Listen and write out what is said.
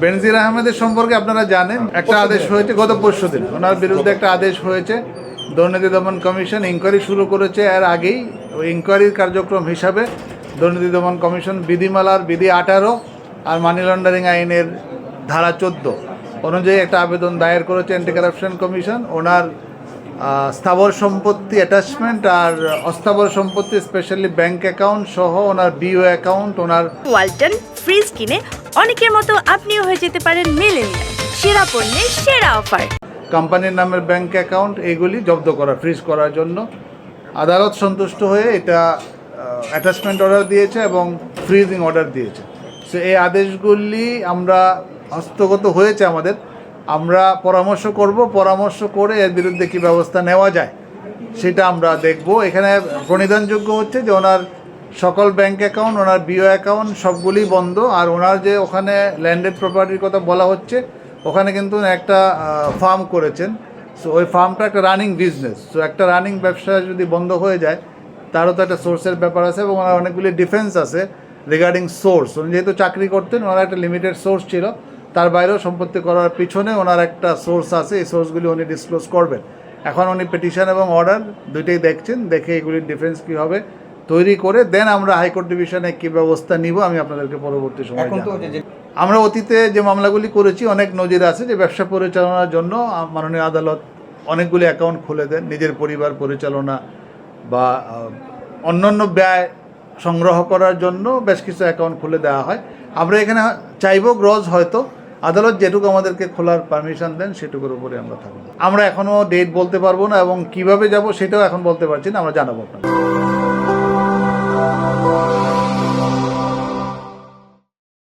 বেনজির আহমেদের সম্পর্কে আপনারা জানেন একটা আদেশ হয়েছে গত পরশু দিন। ওনার বিরুদ্ধে একটা আদেশ হয়েছে। দুর্নীতি দমন কমিশন ইনকোয়ারি শুরু করেছে এর আগেই। ওই ইনকোয়ারির কার্যক্রম হিসাবে দুর্নীতি দমন কমিশন বিধিমালার বিধি আঠারো আর মানি লন্ডারিং আইনের ধারা চোদ্দ অনুযায়ী একটা আবেদন দায়ের করেছে অ্যান্টি কারাপশন কমিশন ওনার স্থাবর সম্পত্তি অ্যাটাচমেন্ট আর অস্থাবর সম্পত্তি স্পেশালি ব্যাংক অ্যাকাউন্ট সহ ওনার বিও অ্যাকাউন্ট ওনার ওয়ালটন ফ্রিজ কিনে অনেকের মতো আপনিও হয়ে যেতে পারেন মিলেনিয়াল। সেরা পণ্যের সেরা অফার। কোম্পানির নামের ব্যাংক অ্যাকাউন্ট এগুলি জব্দ করা, ফ্রিজ করার জন্য। আদালত সন্তুষ্ট হয়ে এটা অ্যাটাচমেন্ট অর্ডার দিয়েছে এবং ফ্রিজিং অর্ডার দিয়েছে। সো এই আদেশগুলি আমরা হস্তগত হয়েছে আমাদের। আমরা পরামর্শ করব, পরামর্শ করে এর বিরুদ্ধে কী ব্যবস্থা নেওয়া যায়, সেটা আমরা দেখব। এখানে প্রণিধানযোগ্য হচ্ছে যে ওনার সকল ব্যাংক অ্যাকাউন্ট ওনার বিও অ্যাকাউন্ট সবগুলি বন্ধ। আর ওনার যে ওখানে ল্যান্ডেড প্রপার্টির কথা বলা হচ্ছে, ওখানে কিন্তু একটা ফার্ম করেছেন। সো ওই ফার্মটা একটা রানিং বিজনেস সো একটা রানিং ব্যবসা যদি বন্ধ হয়ে যায়, তারও তো একটা সোর্সের ব্যাপার আছে এবং ওনার অনেকগুলি ডিফেন্স আছে রিগার্ডিং সোর্স উনি যেহেতু চাকরি করতেন, ওনার একটা লিমিটেড সোর্স ছিল। তার বাইরেও সম্পত্তি করার পিছনে ওনার একটা সোর্স আছে। এই সোর্সগুলি উনি ডিসক্লোজ করবেন। এখন উনি পিটিশন এবং অর্ডার দুইটাই দেখছেন। দেখে এগুলির ডিফেন্স কী হবে তৈরি করে দেন আমরা হাইকোর্ট ডিভিশনে কী ব্যবস্থা নিব আমি আপনাদেরকে পরবর্তী সময় এখন তো আমরা অতীতে যে মামলাগুলি করেছি অনেক নজির আছে যে ব্যবসা পরিচালনার জন্য মাননীয় আদালত অনেকগুলি অ্যাকাউন্ট খুলে দেন নিজের পরিবার পরিচালনা বা অন্যান্য ব্যয় সংগ্রহ করার জন্য বেশ কিছু অ্যাকাউন্ট খুলে দেওয়া হয়। আমরা এখানে চাইব গ্রজ হয়তো আদালত যেটুকু আমাদেরকে খোলার পারমিশন দেন সেটুকুর উপরে আমরা থাকব। আমরা এখনও ডেট বলতে পারব না এবং কীভাবে যাব সেটাও এখন বলতে পারছি না আমরা জানাব আপনাকে